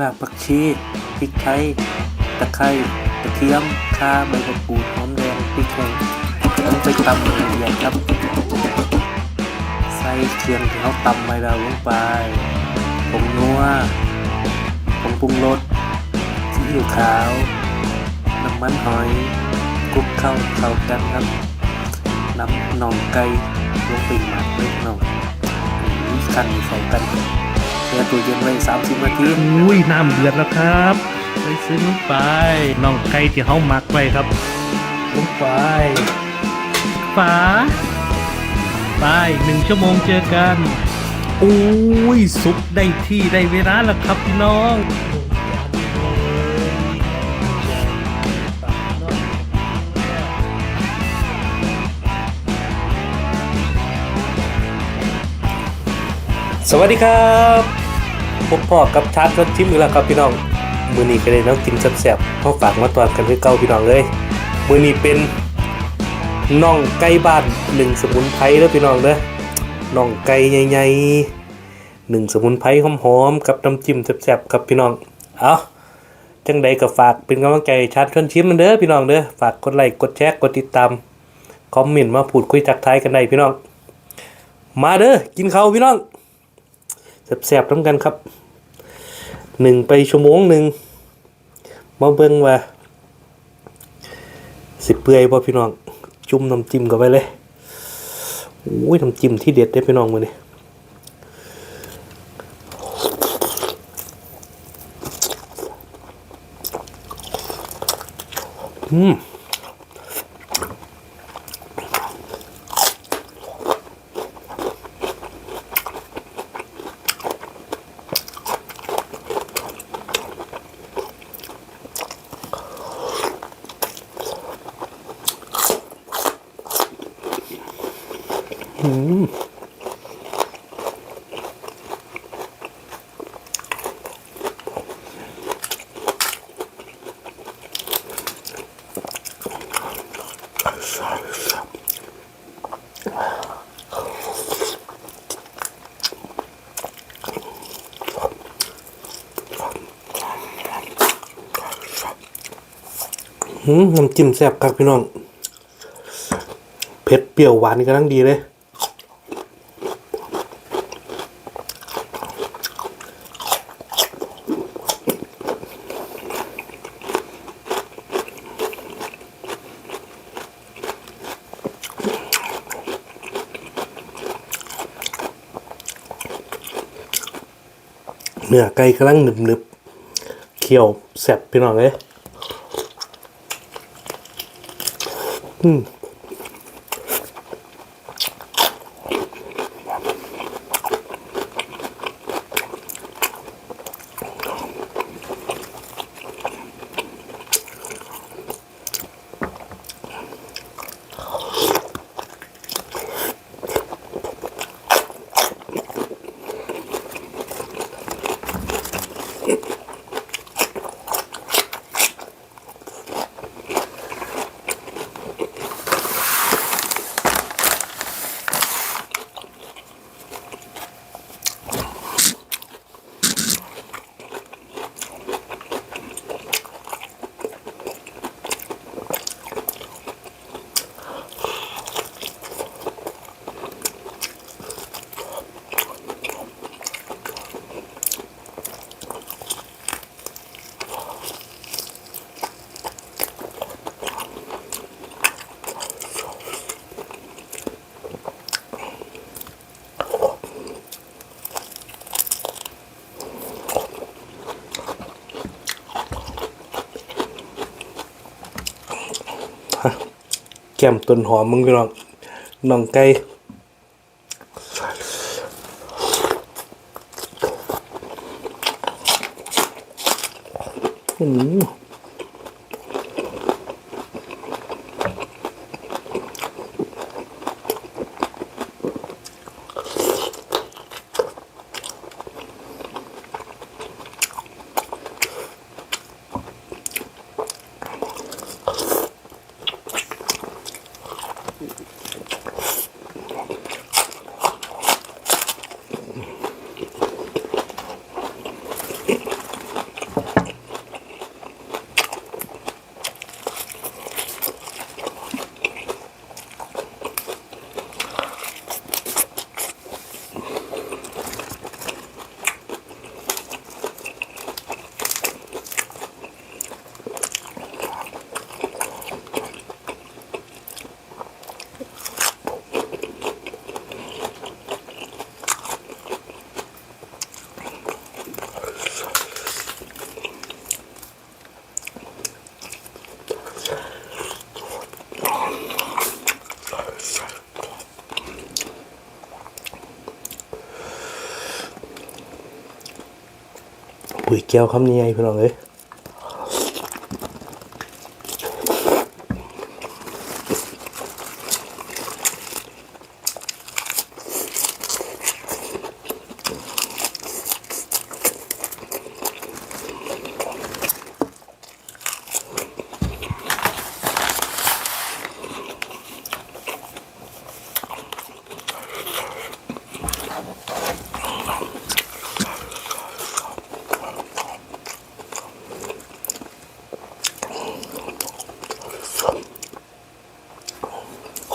รากผักชีพริกไทยตะไคร้กระเทียมข่าใบมะกรูดหอมแดงพริกแห้งลงไปตำละเอียดครับ ใส่เครื่องที่เขาตำไว้แล้วลงไปผงนัวผงปรุงรสซีอิ๊วขาวน้ำมันหอยคลุกเข้าเข้ากันครับน้ำหนองไก่ลงไปหมักเล็กน้อยนี่ขั้นให้เข้ากัน เพื่อตู้เย็นไว้30นาทีอุ้ยน้ำเดือดแล้วครับใส่ซึ้งลงไปน่องไก่ที่เขาหมักไว้ครับลงไปฝาไปหนึ่งชั่วโมงเจอกันอุ้ยสุกได้ที่ได้เวลาแล้วครับพี่น้อง สวัสดีครับพบพ่อกับชาร์จรถทิมอีกแล้วครับพี่น้อง มือนี้ก็ได้น้องกินแซ่บๆพ่อฝากมาตอนกันคือเก่าพี่น้องเลย มือนี้เป็นน่องไก่บ้านหนึ่งสมุนไพรเด้อพี่น้องเด้อน่องไก่ใหญ่ๆหนึ่งสมุนไพรหอมๆกับน้ำจิ้มแซ่บๆครับพี่น้อง เอาจังใดก็ฝากเป็นกำลังใจชาร์จชวนชิมมันเด้อพี่น้องเด้อฝากกดไลค์กดแชร์กดติดตามคอมเมนต์มาพูดคุยทักทายกันได้พี่น้อง มาเด้อกินข้าวพี่น้อง แสบๆน้ำกันครับหนึ่งไปชั่วโมงหนึ่งมาเบิ่งว่า สิเปื่อยบ่พี่น้อง จุ่มน้ำจิ้มกันไปเลยโอ้ยน้ำจิ้มที่เด็ดได้พี่น้องมือนี่อืม หืมน้ำจิ้มแซ่บครับพี่น้อง เผ็ดเปรี้ยวหวานกำลังดีเลย เนื้อไก่กำลังหนึบๆเคี่ยวแซ่บพี่น้องเลย อืม แก้มต้นหอมมึงพี่น้องน้องไก่ เกียวคำนี้ไงพี่น้องเอ้ย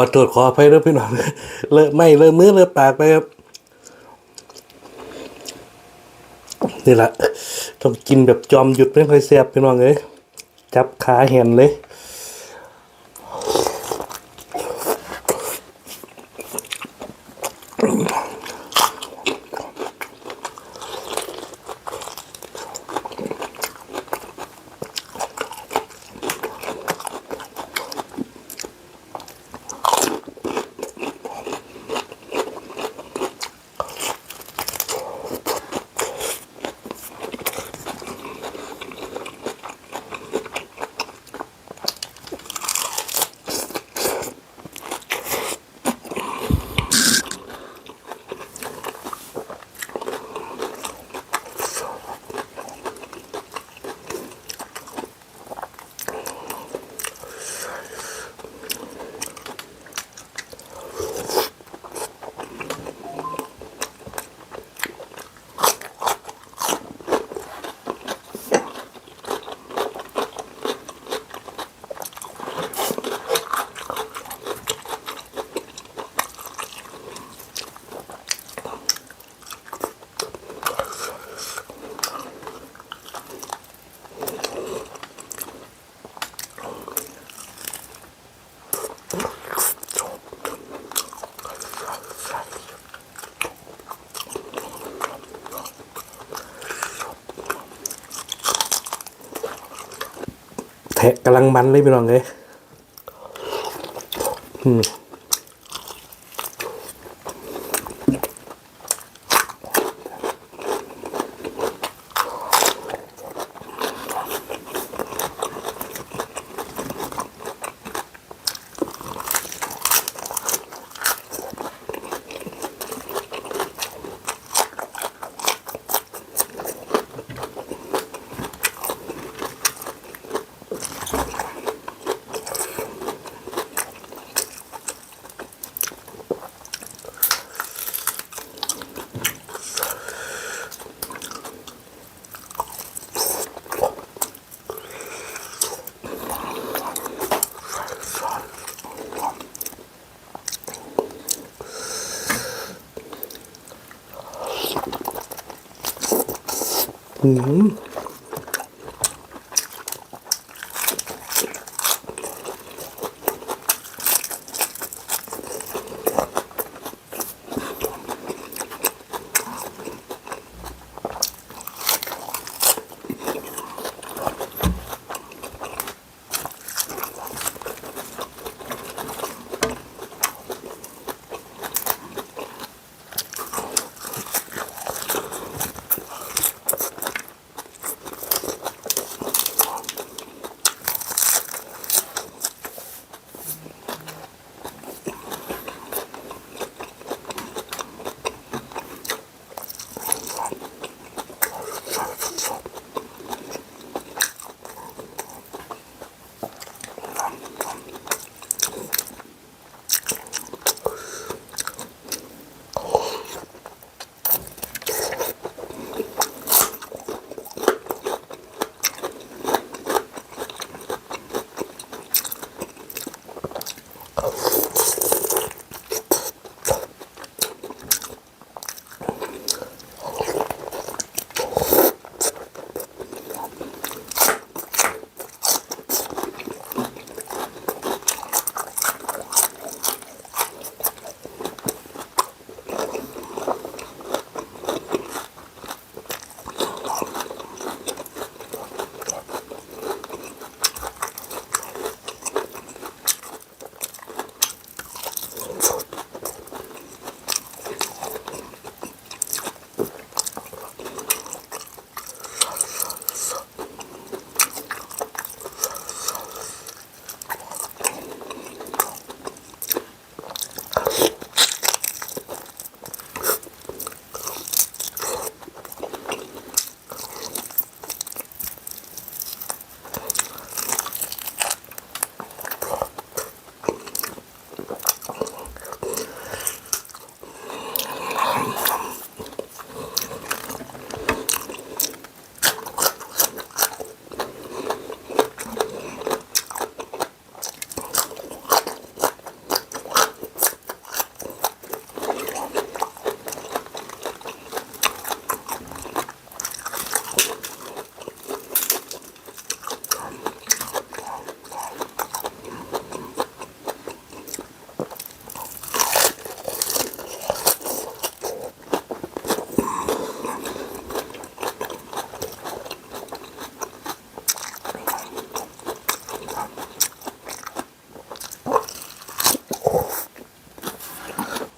อโทษขออภัยด้วยพี่น้องเลอะไม่เลอะมือเลอะปากไปครับ นี่แหละต้องกินแบบจอมหยุดไม่ค่อยเสียบพี่น้องเอ้ยจับขาเห็นเลยำลังมันเลยพี่น้องเลยอืม อื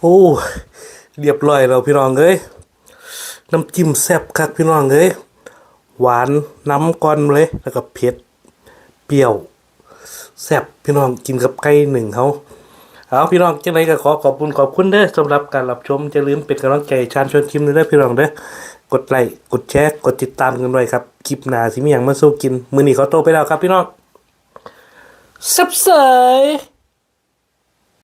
โอ้เรียบร้อยแล้วพี่น้องเอ้ยน้ำจิ้มแซ่บคักพี่น้องเอ้ยหวานน้ำก้อนเลยแล้วก็เผ็ดเปรี้ยวแซ่บพี่น้องกินกับไก่หนึ่งเขาเอาพี่น้องจังไรก็ขอขอบคุณขอบคุณเด้อสำหรับการรับชมจะลืมเป็นกำลังใจชานชวนชิมด้วยเด้พี่น้องเด้อกดไลค์กดแชร์กดติดตามกันด้วยครับคลิปหน้าสิมีอย่างมาสู้กินมือหนีเขาโตไปแล้วครับพี่น้องซับเสย